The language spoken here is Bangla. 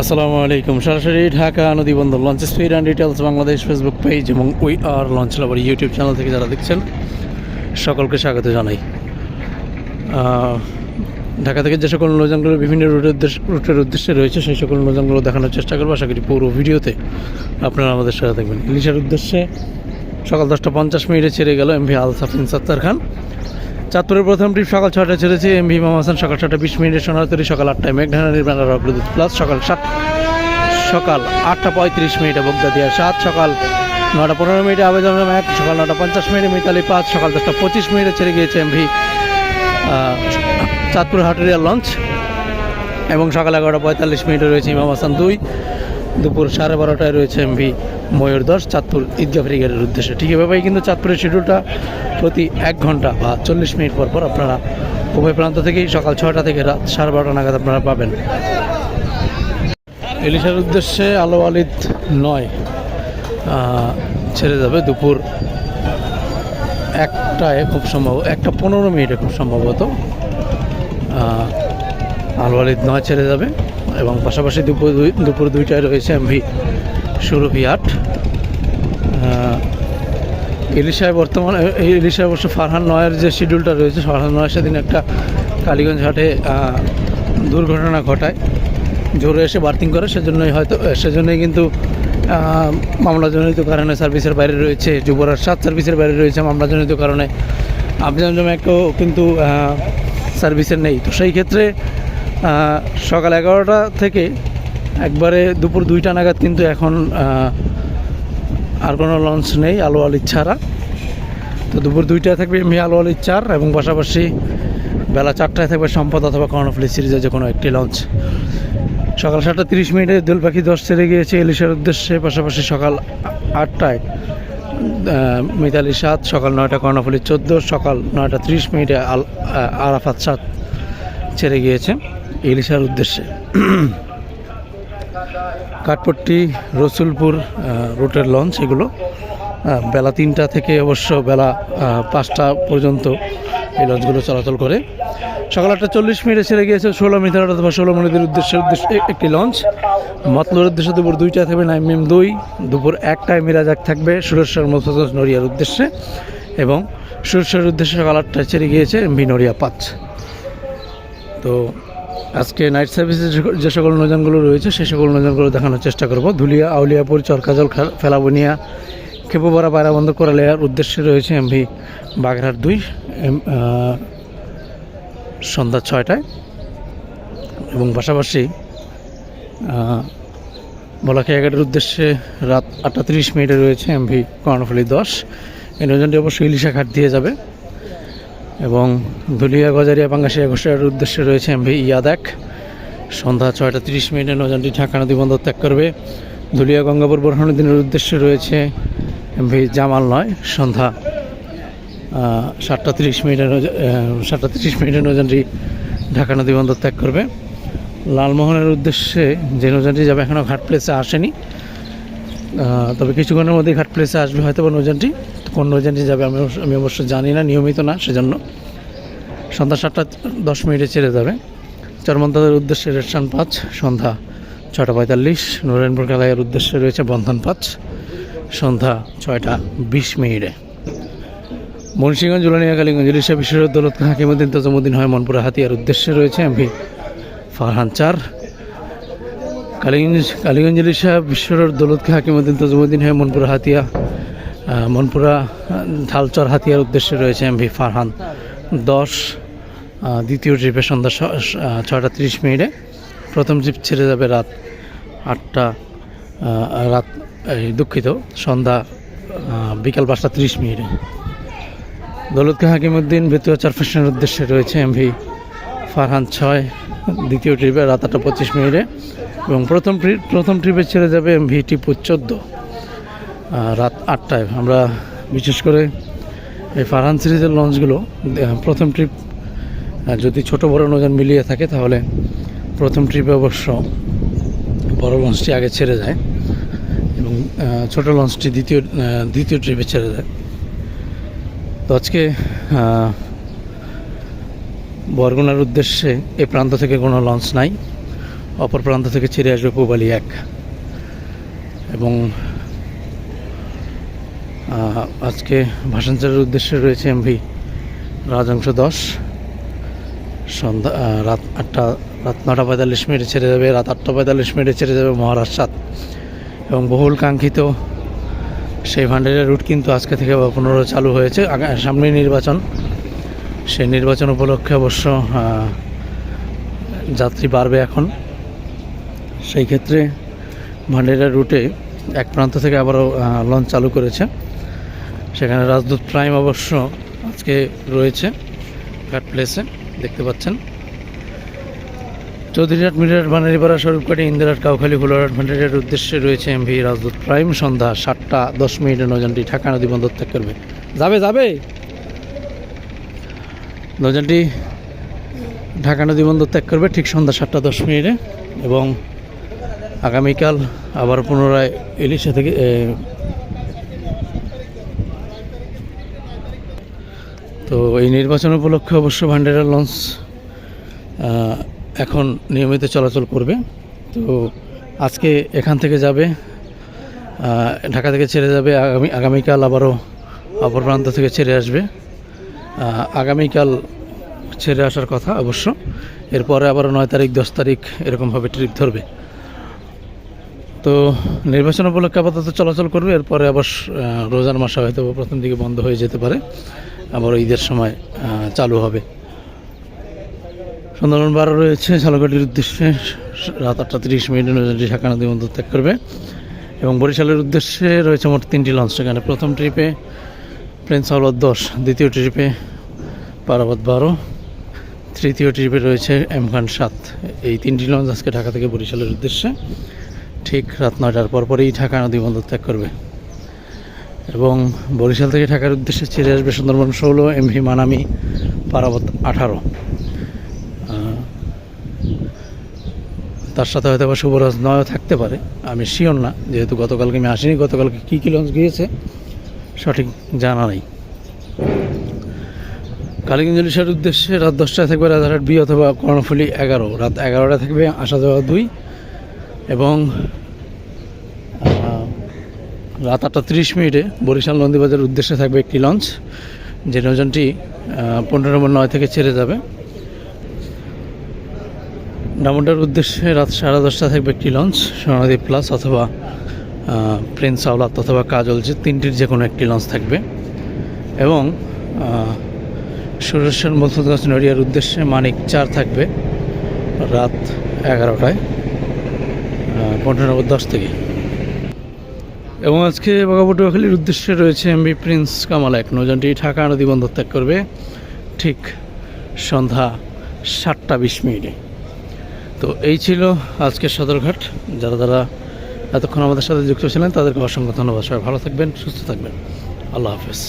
আসসালামু আলাইকুম। সরাসরি Dhaka নদীবন্দর launch speed and details Bangladesh Facebook page এবং we are launch lover YouTube channel থেকে যারা দেখছেন, সকলকে স্বাগত জানাই। ঢাকা থেকে যে সকল নৌযানগুলো বিভিন্ন রুটের রুটের উদ্দেশ্যে রয়েছে, সেই সকল নৌযানগুলো দেখানোর চেষ্টা করব। আশা করি পুরো ভিডিওতে আপনারা আমাদের সাথে দেখবেন ইলিশের উদ্দেশ্যে সকাল দশটা পঞ্চাশ মিনিটে ছেড়ে গেল এমভি আলসাফিন সত্তার খান। চাঁদপুরের প্রথম ট্রিপ সকাল ছটায় ছেড়েছে। এম ভি মাম হাসান সকাল ছটা বিশ মিনিটে সোনাতরি সকাল আটটায়। মেঘঢানারির ব্যানার অগ্রদূত প্লাস সকাল সাত, সকাল আটটা পঁয়ত্রিশ মিনিটে বগদাদিয়া সাত, সকাল নটা পনেরো মিনিটে আবেদন এক, সকাল নটা পঞ্চাশ মিনিটে মিতালি পাঁচ, সকাল দশটা পঁচিশ মিনিটে ছেড়ে গিয়েছে M V Chandpur Hateria launch. এবং সকাল এগারোটা পঁয়তাল্লিশ মিনিটে রয়েছে ইমাম হাসান দুই দুপুর সাড়ে বারোটায় রয়েছে এমভি ময়ূর দশ চাঁদপুর ঈদগাহ ফেরিঘাটের উদ্দেশ্যে। ঠিক এভাবেই কিন্তু চাঁদপুরের শিডিউলটা প্রতি এক ঘণ্টা বা চল্লিশ মিনিট পর পর আপনারা উভয় প্রান্ত থেকেই সকাল ছয়টা থেকে রাত সাড়ে বারোটা নাগাদ আপনারা পাবেন। ইলিশের উদ্দেশ্যে আলো আলিদ নয় ছেড়ে যাবে দুপুর একটায় খুব সম্ভব, একটা পনেরো মিনিটে খুব সম্ভবত আলো আলিদ নয় ছেড়ে যাবে। এবং পাশাপাশি দুপুর দুপুর দুইটায় রয়েছে এমভি সুরভি আট। ইলিশায় বর্তমানে, এই ইলিশায় অবশ্য ফারহান নয়ের যে শিডিউলটা রয়েছে, ফারহান নয় সেদিন একটা কালীগঞ্জ হাটে দুর্ঘটনা ঘটায়। জোরে এসে বার্থিং করে, সেজন্যই হয়তো, সেজন্যই কিন্তু মামলাজনিত কারণে সার্ভিসের বাইরে রয়েছে যুবরাজ সাত, সার্ভিসের বাইরে রয়েছে মামলাজনিত কারণে। আবজামজম একটাও কিন্তু সার্ভিসের নেই। তো সেই ক্ষেত্রে সকাল এগারোটা থেকে একবারে দুপুর দুইটা নাগাদ কিন্তু এখন আর কোনো লঞ্চ নেই, আলো আলির ছাড়া তো দুপুর দুইটায় থাকবে এমনি আলো আলির চার এবং পাশাপাশি বেলা চারটায় থাকবে সম্পদ অথবা কর্ণফুলি সিরিজের যে কোনো একটি লঞ্চ। সকাল সাতটা তিরিশ মিনিটে দোল পাখি দশ ছেড়ে গিয়েছে ইলিশের উদ্দেশ্যে, পাশাপাশি সকাল আটটায় মিতালি সাত, সকাল নয়টা কর্ণফুলি চোদ্দ, সকাল নয়টা তিরিশ মিনিটে আল আরাফাত সাত। ছেড়ে গিয়েছে ইলিশার উদ্দেশ্যে। কাঠপট্টি, রসুলপুর রুটের লঞ্চ এগুলো। বেলা তিনটা থেকে অবশ্য বেলা পাঁচটা পর্যন্ত এই লঞ্চগুলো চলাচল করে। সকাল আটটা চল্লিশ মিনিটে ছেড়ে গিয়েছে ষোলো মিটার অথবা ষোলো মিনিটের উদ্দেশ্যে উদ্দেশ্যে একটি লঞ্চ। মতলুর উদ্দেশ্যে দুপুর দুইটায় থাকবে নাইম মিম দুই, দুপুর একটায় মিরাজাক থাকবে সুরেশ্বর মফসজ নড়িয়ার উদ্দেশ্যে। এবং সুরেশ্বরের উদ্দেশ্যে সকাল আটটায় ছেড়ে গিয়েছে এমভি নড়িয়া পাঁচ। তো আজকে নাইট সার্ভিসে যে- সকল নৌযানগুলো রয়েছে সেই সকল নৌযানগুলো দেখানোর চেষ্টা করব। ধুলিয়া, আউলিয়াপুর, চরকাজল ফেলাবনিয়া, খেপুপাড়া পায়রাবন্ধ করালিয়ার উদ্দেশ্যে রয়েছে এমভি বাগেরহাট দুই সন্ধ্যা ছয়টায়। এবং পাশাপাশি বলাখিয়াঘাটের উদ্দেশ্যে রাত আটটা তিরিশ মিনিটে রয়েছে এমভি কর্ণফুলি দশ। এই নৌযানটি অবশ্যই ইলিশা ঘাট দিয়ে যাবে। এবং ধুলিয়া গজারিয়া পাঙ্গাসিয়া ঘোষার উদ্দেশ্যে রয়েছে এমভি ইয়াদ এক সন্ধ্যা ছয়টা তিরিশ মিনিটে নৌযানটি ঢাকা নদী বন্দর ত্যাগ করবে। ধুলিয়া গঙ্গাপুর দিনের উদ্দেশ্যে রয়েছে এমভি জামাল নয়, সন্ধ্যা সাতটা তিরিশ মিনিটে সাতটা তিরিশ মিনিটে নৌযানটি ঢাকা নদী বন্দর ত্যাগ করবে। লালমোহনের উদ্দেশ্যে যে নৌযানটি যাবে এখনও ঘাট প্লেসে আসেনি। তবে কিছুক্ষণের মধ্যেই ঘাট প্লেসে আসবে হয়তো বা কোন নৌযানটি যাবে, আমি আমি অবশ্য জানি না, নিয়মিত না, সেজন্য। সন্ধ্যা সাতটা দশ মিনিটে ছেড়ে যাবে। চরমন্তাদের উদ্দেশ্যে রেশন পাঁচ, সন্ধ্যা ছটা পঁয়তাল্লিশ। নরেন্দ্র কালাইয়ের উদ্দেশ্যে রয়েছে বন্ধন পাঁচ, সন্ধ্যা ছয়টা বিশ মিনিটে। মুন্সিগঞ্জ জুলানিয়া কালীগঞ্জ ইলিশা বিশ্ববিদ্যালয় হাকিমুদ্দিন, তজমুদ্দিন হয় মনপুরা হাতিয়ার উদ্দেশ্যে রয়েছে এমভি ফারহান চার। কালীগঞ্জ কালীগঞ্জ ইলিশা বিশ্বর দৌলতকে হাকিমুদ্দিন, তজমুদ্দিন হয়ে মনপুরা হাতিয়া মনপুরা ঢালচর হাতিয়ার উদ্দেশ্যে রয়েছে এমভি ফারহান। দশ দ্বিতীয় ট্রিপে সন্ধ্যা ছ- ছয়টা তিরিশ মিনিটে। প্রথম ট্রিপ ছেড়ে যাবে রাত আটটা রাত দুঃখিত, সন্ধ্যা বিকাল পাঁচটা তিরিশ মিনিটে। দৌলতকে হাকিমুদ্দিন বেতুয়া চার ফ্যাশনের উদ্দেশ্যে রয়েছে এমভি ফারহান ছয়, দ্বিতীয় ট্রিপে রাত আটটা পঁচিশ মিনিটে। এবং প্রথম প্রথম ট্রিপে ছেড়ে যাবে এমভি টিপু চোদ্দ। রাত আটটায়। আমরা বিশেষ করে এই ফারহান সিরিজের লঞ্চগুলো প্রথম ট্রিপ যদি ছোট বড় নৌযান মিলিয়ে থাকে, তাহলে প্রথম ট্রিপে অবশ্য বড় লঞ্চটি আগে ছেড়ে যায় এবং ছোট লঞ্চটি দ্বিতীয় দ্বিতীয় ট্রিপে ছেড়ে যায়। তো আজকে বরগুনার উদ্দেশ্যে এ প্রান্ত থেকে কোনো লঞ্চ নাই, অপর প্রান্ত থেকে ছেড়ে আসবে পূবালি এক। এবং আজকে ভাষাঞ্চারের উদ্দেশ্যে রয়েছে এমভি রাজংশ দশ। সন্ধ্যা রাত আটটা, রাত নটা পঁয়তাল্লিশ মিনিটে ছেড়ে যাবে, রাত আটটা পঁয়তাল্লিশ মিনিটে ছেড়ে যাবে মহারাজ সাত। এবং বহুল কাঙ্ক্ষিত সেই ভান্ডারের রুট কিন্তু আজকে থেকে পুনরায় চালু হয়েছে। সামনে নির্বাচন, সেই নির্বাচন উপলক্ষে অবশ্য যাত্রী বাড়বে এখন। সেই ক্ষেত্রে ভান্ডারিয়া রুটে এক প্রান্ত থেকে আবারও লঞ্চ চালু করেছে। সেখানে রাজদূত প্রাইম অবশ্য আজকে রয়েছে, ঘাট প্লেসে দেখতে পাচ্ছেন। চৌধুরীহাট মিরাট বানারিপাড়া স্বরূপকাঠি, ইন্দিরাট, কাউখালী হুলারহাট ভান্ডারিয়ার উদ্দেশ্যে রয়েছে এমভি রাজদূত প্রাইম। সন্ধ্যা সাতটা দশ মিনিটে নৌযানটি ঢাকা নদী বন্দর ত্যাগ করবে। যাবে যাবে! নৌযানটি ঢাকা নদী বন্দর ত্যাগ করবে ঠিক সন্ধ্যা সাতটা দশ মিনিটে এবং আগামীকাল আবার পুনরায় ইলিশা থেকে তো এই নির্বাচন উপলক্ষে অবশ্য ভান্ডারা লঞ্চ এখন নিয়মিত চলাচল করবে। তো আজকে এখান থেকে যাবে ঢাকা থেকে ছেড়ে যাবে, আগামী, আগামীকাল আবারও অপর প্রান্ত থেকে ছেড়ে আসবে। আগামীকাল ছেড়ে আসার কথা অবশ্য। এরপরে আবার নয় তারিখ, দশ তারিখ এরকমভাবে ট্রিপ ধরবে। তো নির্বাচন উপলক্ষে আপাতত চলাচল করবে, এরপরে আবার রোজার মাসে হয়তো প্রথম দিকে বন্ধ হয়ে যেতে পারে। আবার ঈদের সময় চালু হবে। সুন্দরবন বারো রয়েছে ঝালকাঠির উদ্দেশ্যে রাত আটটা তিরিশ মিনিটে নৌযানটি ঢাকা নদী বন্দর ত্যাগ করবে। এবং বরিশালের উদ্দেশ্যে রয়েছে মোট তিনটি লঞ্চ। সেখানে প্রথম ট্রিপে প্রিন্স আওলাদ দশ, দ্বিতীয় ট্রিপে পারাবাদ বারো, তৃতীয় ট্রিপে রয়েছে এম খান সাত। এই তিনটি লঞ্চ আজকে ঢাকা থেকে বরিশালের উদ্দেশ্যে। ঠিক রাত নয়টার পরপরই ঢাকা নদী বন্দর ত্যাগ করবে। এবং বরিশাল থেকে ঢাকার উদ্দেশ্যে ছেড়ে আসবে সুন্দরবন ষোলো এমভি মানামি, পারাবত আঠারো। তার সাথে হয়তো আবার শুভরাজ নয় থাকতে পারে, আমি শিওর না, যেহেতু গতকালকে আমি আসিনি, গতকালকে কী কী লঞ্চ গিয়েছে, সঠিক জানা নেই। কালীগঞ্জ ইলিশার উদ্দেশ্যে রাত দশটায় থাকবে রাজারহাট বি অথবা কর্ণফুলি এগারো, রাত এগারোটা থাকবে আসা যাওয়া দুই এবং রাত আটটা তিরিশ মিনিটে বরিশাল নন্দীবাজার উদ্দেশ্যে থাকবে একটি লঞ্চ, যে নৌযানটি পনেরো নম্বর নয় থেকে ছেড়ে যাবে। ডামোডার উদ্দেশ্যে রাত সাড়ে দশটা থাকবে একটি লঞ্চ সোনাদি প্লাস অথবা প্রিন্স আওলাত অথবা কাজল, যে তিনটির যে কোনো একটি লঞ্চ থাকবে। এবং সুরেশ্বর মসুদগঞ্জ নড়িয়ার উদ্দেশ্যে মানিক চার থাকবে রাত এগারোটায় পনেরো নম্বর দশ থেকে। এবং আজকে বগাপটুয়াখালীর উদ্দেশ্যে রয়েছে এমবি প্রিন্স কামাল এক নৌযানটি। ঢাকা নদী বন্দর ত্যাগ করবে ঠিক সন্ধ্যা সাতটা বিশ মিনিটে। তো এই ছিল আজকের সদরঘাট। যারা যারা এতক্ষণ আমাদের সাথে যুক্ত ছিলেন, তাদেরকে অসংখ্য ধন্যবাদ। সবাই ভালো থাকবেন, সুস্থ থাকবেন। আল্লাহ হাফেজ।